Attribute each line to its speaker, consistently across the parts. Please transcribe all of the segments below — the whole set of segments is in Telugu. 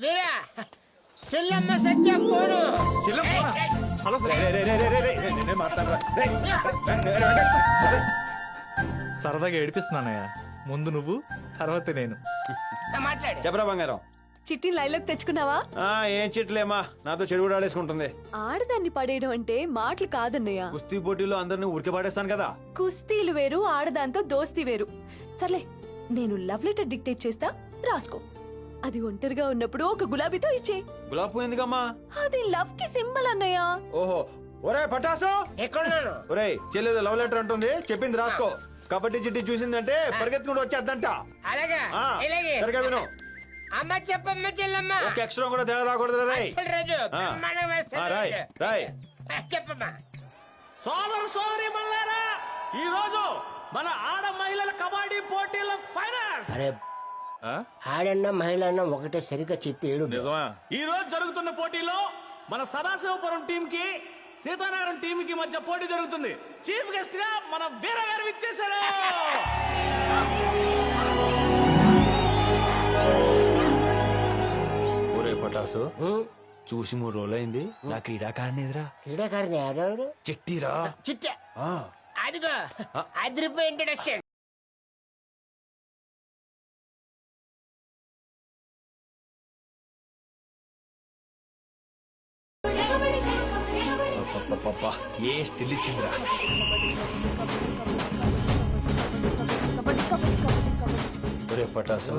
Speaker 1: వీరా చెల్లమ్మ సత్య ఫోను
Speaker 2: సరదాగా ఏడిపిస్తున్నానయ్యా ముందు నువ్వు తర్వాత నేను
Speaker 1: మాట్లాడు
Speaker 3: చెప్పరా బంగారం
Speaker 4: చిట్టి లైలోకి తెచ్చుకున్నావా
Speaker 3: ఆ ఏం చెట్లేమా నాతో చెడు ఆడేసుకుంటుంది
Speaker 4: ఆడదాన్ని పడేయడం అంటే మాటలు కాదన్నయ్య
Speaker 3: కుస్తీ పోటీలో అందరిని ఉరికి పాడేస్తాను కదా
Speaker 4: కుస్తీలు వేరు ఆడదాంతో దోస్తీ వేరు సర్లే నేను లవ్ లెటర్ డిక్టేట్ చేస్తా రాసుకో అది ఒంటరిగా ఉన్నప్పుడు ఒక గులాబీతో ఇచ్చే.
Speaker 3: గులాబ్ పువ్వు ఎందుకమ్మా?
Speaker 4: అది లవ్కి సింబల్ అన్నయ్య.
Speaker 3: ఓహో. ఒరే పటాసు!
Speaker 1: ఎక్కడున్నాను?
Speaker 3: ఒరే చెల్లెదు లవ్ లెటర్ అంటుంది. చెప్పింది రాసుకో. కబడ్డీ చిట్టి చూసిందంటే పరిగెత్తుకుంటూ వచ్చేద్దంట.
Speaker 1: అలాగా?
Speaker 3: ఆ,
Speaker 1: ఇలాగే?
Speaker 3: సరిగా విను.
Speaker 1: అమ్మ చెప్పమ్మ చెల్లమ్మ.
Speaker 3: ఒక ఎక్స్ట్రా కూడా తేడా రాకూడదు రే
Speaker 1: అస్సలు రాజు
Speaker 3: ఆ.
Speaker 1: వేస్తాడు
Speaker 3: రాయ్
Speaker 1: రాజు.
Speaker 3: రాయ్.
Speaker 1: ఆ, చెప్పమ్మా.
Speaker 5: సోదర సోదరి మల్లారా ఈ రోజు మన ఆడ మహిళల కబడ్డీ పోటీల ఫైనల్.
Speaker 1: అరే ఆడన్న మహిళ అన్న ఒకటే సరిగ్గా చెప్పి ఏడు
Speaker 2: నిజమా?
Speaker 5: ఈ రోజు జరుగుతున్న పోటీలో మన సదాశివపురం టీం కి సీతారాయణ టీం కి మధ్య పోటీ జరుగుతుంది. చీఫ్ గెస్ట్గా మన వీర గారు ఇచ్చేసారు
Speaker 3: ఒరే పటాసు చూసి మూడు రోజులైంది. నా క్రీడాకారిణి ఎదురా
Speaker 1: క్రీడాకారిని ఎవరెవరు?
Speaker 3: చిట్టిరా?
Speaker 1: చిట్ట.
Speaker 3: ఆ,
Speaker 1: అదిగో అదిరిపోయి ఇంట్రడక్షన్
Speaker 3: ఏ స్టిల్ ఇచ్చిందిరా పటాసు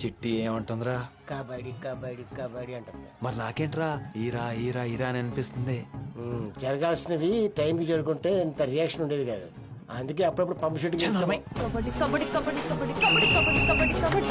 Speaker 3: చిట్టి ఏమంటుందిరా
Speaker 1: కబడ్డీ కబడ్డీ కబడ్డీ అంటుంది
Speaker 3: మరి నాకేంట్రా ఈరా ఈరా ఈరా అని అనిపిస్తుంది
Speaker 1: ఉమ్, జరగాల్సినవి టైంకి జరుగుంటే ఇంత రియాక్షన్ ఉండేది కాదు అందుకే అప్పుడప్పుడు పంప్ షూటింగ్ చేస్తాం.
Speaker 4: కబడ్డీ కబడ్డీ కబడ్డీ కబడ్డీ కబడ్డీ కబడ్డీ కబడ్డీ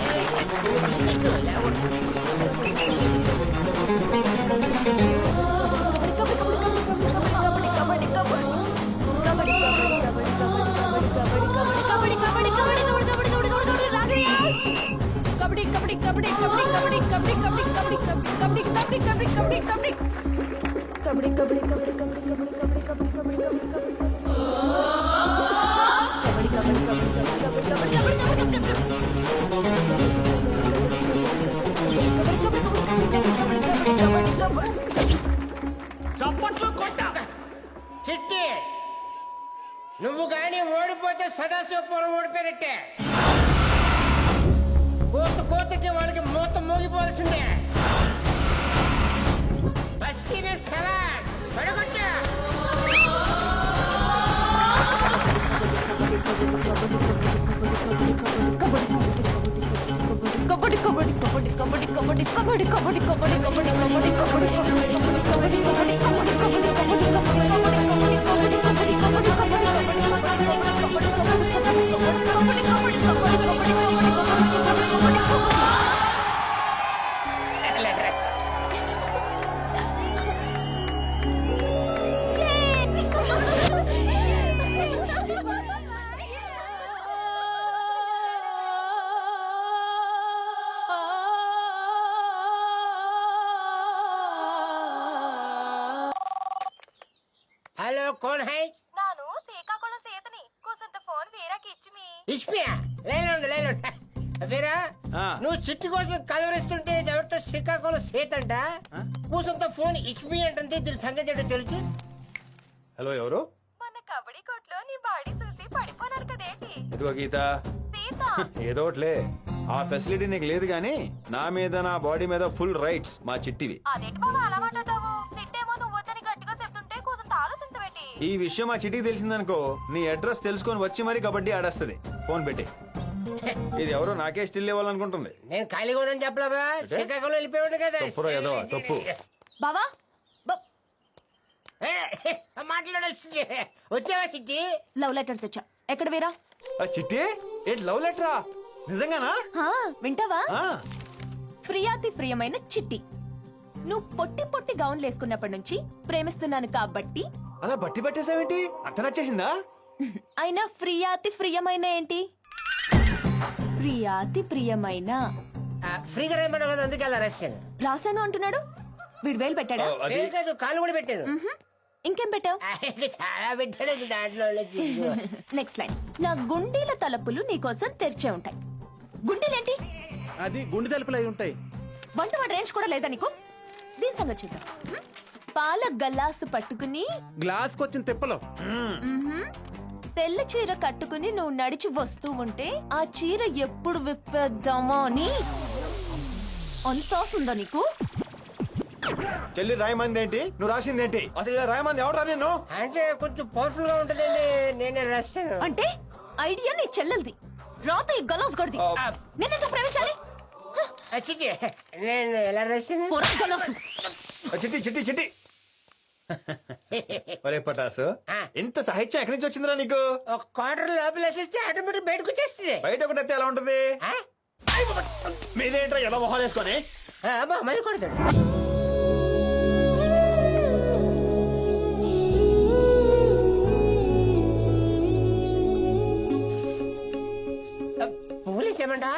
Speaker 1: నువ్వు కానీ ఓడిపోతే సదాశివపురం ఓడిపోయినట్టే కోత కోతకి వాళ్ళకి మూత మోగిపోవాల్సిందే బస్తీ మీద సవాల్ పడగొట్టు
Speaker 4: కబడ్డీ కబడ్డీ కబడ్డీ కబడ్డీ కబడ్డీ కబడ్డీ కబడ్డీ కబడ్డీ కబడ్డీ కబడ్డీ కబడ్డీ కబడ్డీ కబడ్డీ కబడ్డీ కబడ్డీ కబడ్డీ కబడ్డీ
Speaker 6: ఇచ్చి
Speaker 1: ఇష్మియా లేనుండు లేనుండు వీరా
Speaker 3: ఆ.
Speaker 1: నువ్వు చిట్టి కోసం కలవరిస్తుంటే ఎవరితో శ్రీకాకుళం సీతంట కూసంత ఫోన్ ఇచ్మి అంటే దీని సంగతి ఏంటో తెలుసు?
Speaker 3: హలో ఎవరు?
Speaker 6: మొన్న కబడ్డీ కొట్లో నీ బాడీ చూసి పడిపోనారు కదేంటి?
Speaker 3: ఇదిగో గీత.
Speaker 6: సీత.
Speaker 3: ఏదో ఒకటిలే. ఆ ఫెసిలిటీ నీకు లేదు గానీ నా మీద నా బాడీ మీద ఫుల్ రైట్స్ మా చిట్టివి.
Speaker 6: అదేంటి బాబా అలా మాట్లాడతావు? నువ్వు వద్దని గట్టిగా చెప్తుంటే కూసంత ఆలోచించబెట్టి.
Speaker 3: ఈ విషయం మా చిట్టికి తెలిసిందనుకో నీ అడ్రస్ తెలుసుకొని వచ్చి మరీ కబడ్డీ ఆడేస్తుంది. ఫోన్ పెట్టి. ఇది ఎవరో నాకే స్టిల్ ఇవ్వాలనుకుంటుంది
Speaker 1: నేను ఖాళీగా ఉన్నాను చెప్పలేబా శ్రీకాకుళం వెళ్ళిపోయాడు కదా.
Speaker 3: తప్పురా ఏదో తప్పు.
Speaker 4: బావా
Speaker 1: మాట్లాడొచ్చింది వచ్చావా సిట్టి
Speaker 4: లవ్ లెటర్ తెచ్చా ఎక్కడ వేరా?
Speaker 3: ఆ చిట్టి ఏంటి లవ్ లెటరా? నిజంగానా?
Speaker 4: హా, వింటావా? ప్రియాతి ప్రియమైన చిట్టి. నువ్వు పొట్టి పొట్టి గౌన్లు వేసుకున్నప్పటి నుంచి ప్రేమిస్తున్నాను కాబట్టి.
Speaker 3: అలా బట్టి పట్టేసావేంటి? అంత నచ్చేసిందా?
Speaker 4: అయినా ప్రియాతి ప్రియమైన ఏంటి? ప్రియాతి ప్రియమైన.
Speaker 1: ఫ్రీగా రేమన్నా కదా అందుకే అలా రాశాను
Speaker 4: రాశాను అంటున్నాడు? వీడు వేలు పెట్టాడా?
Speaker 1: లేదు కాదు కాలు కూడా పెట్టాను
Speaker 4: మ్హూ. ఇంకేం పెట్టావు?
Speaker 1: ఆ, ఇంకా చాలా పెట్టాడు ఇది దాంట్లో.
Speaker 4: Next line. నా గుండీల తలుపులు నీకోసం తెరిచే ఉంటాయి. గుండీలేంటి?
Speaker 5: అది గుండె తలుపులు అయి ఉంటాయి.
Speaker 4: వంటవాడి రేంజ్ కూడా లేదా నీకు? దీని సంగతి చూద్దాం. హ్మ్? పాల గల్లాసు పట్టుకుని
Speaker 7: గ్లాస్ వచ్చిన తిప్పలు
Speaker 4: తెల్ల చీర కట్టుకుని నువ్వు నడిచి వస్తూ ఉంటే ఆ చీర ఎప్పుడు విప్పేద్దామా అని? అంత ఆశ నీకు?
Speaker 3: చెల్లి రాయమంది ఏంటి నువ్వు రాసింది ఏంటి అసలు ఇలా రాయమంది ఎవరు నేను
Speaker 1: అంటే కొంచెం పవర్ఫుల్గా ఉంటదండి. నేనే రాశాను.
Speaker 4: అంటే ఐడియా నీ చెల్లెల్ది. రాత ఈ గలాస్ గడిది నేనెందుకు ప్రేమించాలి? హ,
Speaker 1: ఆ, చిచ్చి నేను ఎలా రాశాను?
Speaker 4: పొర గలాసు.
Speaker 3: చిట్టి చిట్టి చిట్టి. ఒరే పటాసు
Speaker 1: ఆ.
Speaker 3: ఇంత సాహిత్యం ఎక్కడి నుంచి వచ్చిందిరా నీకు?
Speaker 1: ఒక క్వార్టర్ లోపల వేసేస్తే ఆటోమేటిక్ బయటకు వచ్చేస్తుంది.
Speaker 3: బయట ఒకటి అయితే ఎలా ఉంటది? మీదేంట్రా ఎలా మొహాలు వేసుకొని?
Speaker 1: మరి కొడతాడు. పోలీస్ ఏమంటా?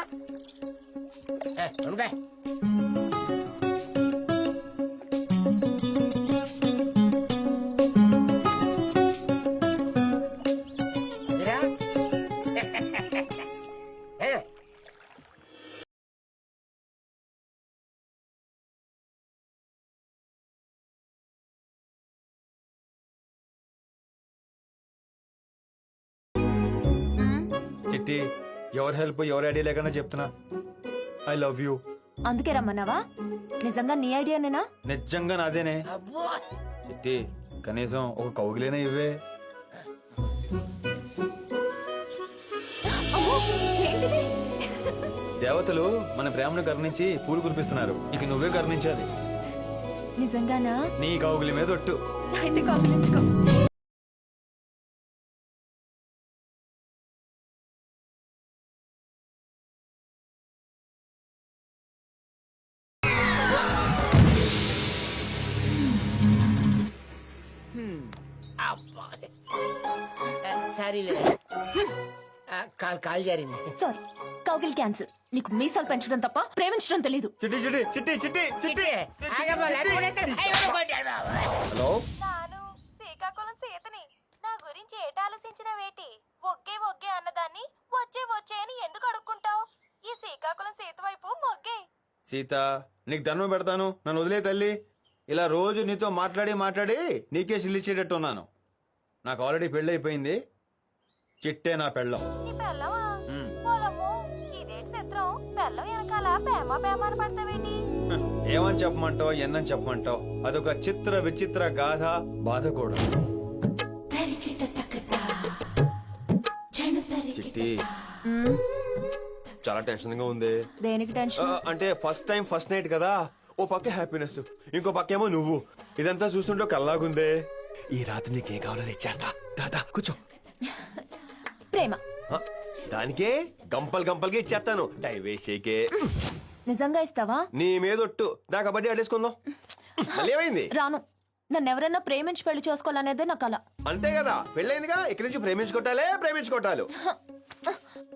Speaker 3: చిట్టి ఎవరి హెల్ప్ ఎవరి ఐడియా లేకుండా చెప్తున్నా. ఐ లవ్ యూ
Speaker 4: అందుకే రమ్మన్నావా? నిజంగా నీ ఐడియానేనా
Speaker 3: నిజంగా నాదేనే.
Speaker 1: అబ్బో!
Speaker 3: చిట్టి కనీసం ఒక కౌగిలేనే ఇవ్వే. దేవతలు మన ప్రేమను కరుణించి పూలు కురిపిస్తున్నారు. ఇక నువ్వే కరుణించాలి.
Speaker 4: నిజంగానా?
Speaker 3: నీ కౌగిలి మీద ఒట్టు.
Speaker 4: అయితే కౌగిలించుకో.
Speaker 1: సారీ కాల్ కాల్ జారింది.
Speaker 4: సారీ కౌగిల్ క్యాన్సిల్ నీకు మీసాలు పెంచడం తప్ప ప్రేమించడం తెలీదు.
Speaker 3: చిట్టి చిట్టి చిట్టి చిట్టి చిట్టి.
Speaker 1: ఆగమ్మా, లేకపోతే అయ్యో, కొట్టాడు బాబు.
Speaker 3: హలో?
Speaker 6: నాను శ్రీకాకుళం సీతని. నా గురించి ఏట ఆలోచించినవేటి ఒగ్గే ఒగ్గే అన్నదాన్ని వచ్చే వచ్చే అని ఎందుకు అడుక్కుంటావు? ఈ శ్రీకాకుళం సీత వైపు మొగ్గే.
Speaker 3: సీత నీకు ధర్మం పెడతాను. నన్ను వదిలే తల్లి. ఇలా రోజు నీతో మాట్లాడి మాట్లాడి నీకే సిల్లిచ్చేటట్టు ఉన్నాను నాకు ఆల్రెడీ పెళ్ళి అయిపోయింది చిట్టే నా పెళ్ళం. ఏమని చెప్పమంటావు ఎన్నని చెప్పమంటావు? అదొక చిత్ర విచిత్ర గాథ బాధ కూడా. చిట్టి. చాలా టెన్షన్గా ఉంది.
Speaker 4: దేనికి టెన్షన్?
Speaker 3: అంటే ఫస్ట్ టైం ఫస్ట్ నైట్ కదా? ఓ పక్క హ్యాపీనెస్ ఇంకో పక్క ఏమో నువ్వు. ఇదంతా చూస్తుంటే కల్లాగుందే. ఈ రాత్రి నీకేం కావాలని ఇచ్చేస్తా దాదా కూర్చో. దానికే గంపల్ గంపల్గా ఇచ్చేస్తాను టైం వేస్ట్ చేయకే
Speaker 4: నిజంగా ఇస్తావా?
Speaker 3: నీ మీదొట్టు. దా కబడ్డీ ఆడేసుకుందాం. మళ్ళీ ఏమైంది?
Speaker 4: రాను. నన్ను ఎవరైనా ప్రేమించి పెళ్ళి చేసుకోవాలనేదే నా కల.
Speaker 3: అంతే కదా. పెళ్ళైందిగా ఇక్కడి నుంచి ప్రేమించుకోవటాలే ప్రేమించుకోవటాలు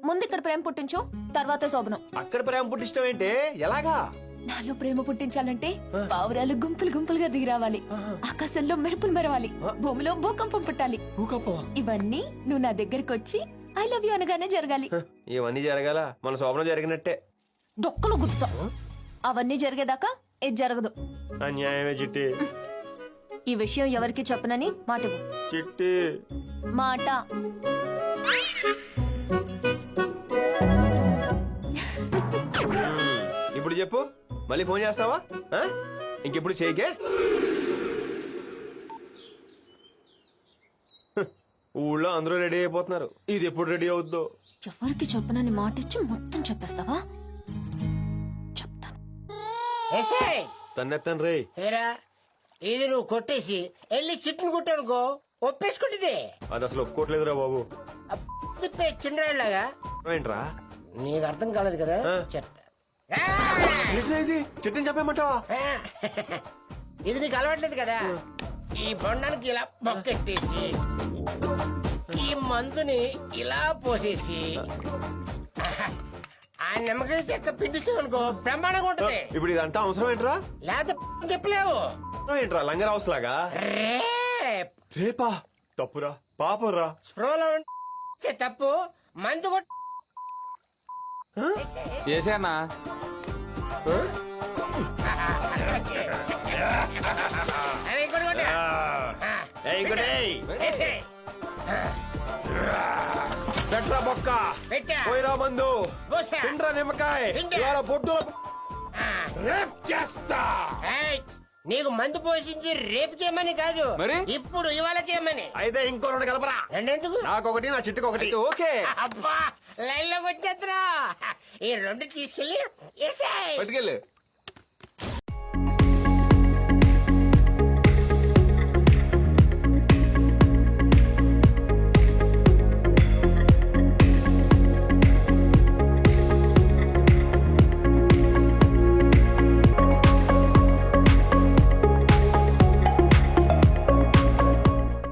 Speaker 4: ముందు ఇక్కడ ప్రేమ పుట్టించు తర్వాతే శోభనం.
Speaker 3: అక్కడ ప్రేమ పుట్టిష్టం ఏంటి? ఎలాగా?
Speaker 4: నాలో ప్రేమ పుట్టించాలంటే పావురాలు గుంపులు గుంపులుగా దిగి రావాలి ఆకాశంలో మెరుపులు మెరవాలి. భూమిలో భూకంపం పుట్టాలి. ఇవన్నీ నువ్వు నా దగ్గరికి వచ్చి ఐ లవ్ యూ అనగానే జరగాలి.
Speaker 3: ఇవన్నీ జరగాల. మన శోభనం జరిగినట్టే.
Speaker 4: డొక్కలు గుర్తా అవన్నీ జరిగేదాకా ఇది జరగదు.
Speaker 3: అన్యాయమే చిట్టి.
Speaker 4: ఈ విషయం ఎవరికి చెప్పనని మాట.
Speaker 3: చిట్టి.
Speaker 4: మాట.
Speaker 3: ఇప్పుడు చెప్పు. మళ్ళీ ఫోన్ చేస్తావా? ఇంకెప్పుడు చేయకే? ఊళ్ళో అందరూ రెడీ అయిపోతున్నారు. ఇది ఎప్పుడు రెడీ అవుద్దో?
Speaker 4: ఎవరికి చెప్పనని మాట ఇచ్చి మొత్తం చెప్పేస్తావా? చెప్తాను.
Speaker 1: ఎస్ఐ
Speaker 3: తన్నెత్తన్ రే.
Speaker 1: ఏరా ఇది నువ్వు కొట్టేసి వెళ్ళి చిట్టును కొట్టానుకో ఒప్పేసుకుంటుంది.
Speaker 3: అది అసలు ఒప్పుకోవట్లేదురా బాబు.
Speaker 1: చిన్నలాగా
Speaker 3: ఏంట్రా
Speaker 1: నీకు అర్థం కాలేదు కదా. చెప్తా.
Speaker 3: ఏంట్రా ఇది? చిట్టిని చెప్పేమంటావా?
Speaker 1: ఇది నీకు అలవాట్లేదు కదా? ఈ బొండానికి ఇలా బొక్కెట్టేసి ఈ మందుని ఇలా పోసేసి ఆ నిమ్మకాయ చెక్క పిండిస్తావు అనుకో బ్రహ్మాండంగా ఉంటుంది
Speaker 3: ఇప్పుడు ఇదంతా అవసరం ఏంట్రా
Speaker 1: లేకపోతే చెప్పలేవు
Speaker 3: ఏంట్రా లంగర్ హౌస్ లాగా
Speaker 1: రేప్
Speaker 3: రేపా తప్పురా పాపరా
Speaker 1: స్ప్రోలో ఉంటే తప్పు మందు కొట్
Speaker 7: చేశానా
Speaker 3: పెట్రా బొక్క. పోయిరా మందు నిమ్మకాయ. ఇవాళ
Speaker 1: ఆ.
Speaker 3: రేప్ చేస్తా
Speaker 1: నీకు మందు పోసింది రేపు చేయమని కాదు
Speaker 7: మరి?
Speaker 1: ఇప్పుడు ఇవాళ చేయమని
Speaker 3: అయితే ఇంకో రెండు కలపరా
Speaker 1: రెండెందుకు
Speaker 3: నాకొకటి నా చిట్టుకు ఒకటి
Speaker 7: ఓకే
Speaker 1: అబ్బా లైన్లోకి వచ్చేద్దరా ఈ రెండు తీసుకెళ్ళి.
Speaker 7: పట్టుకెళ్ళు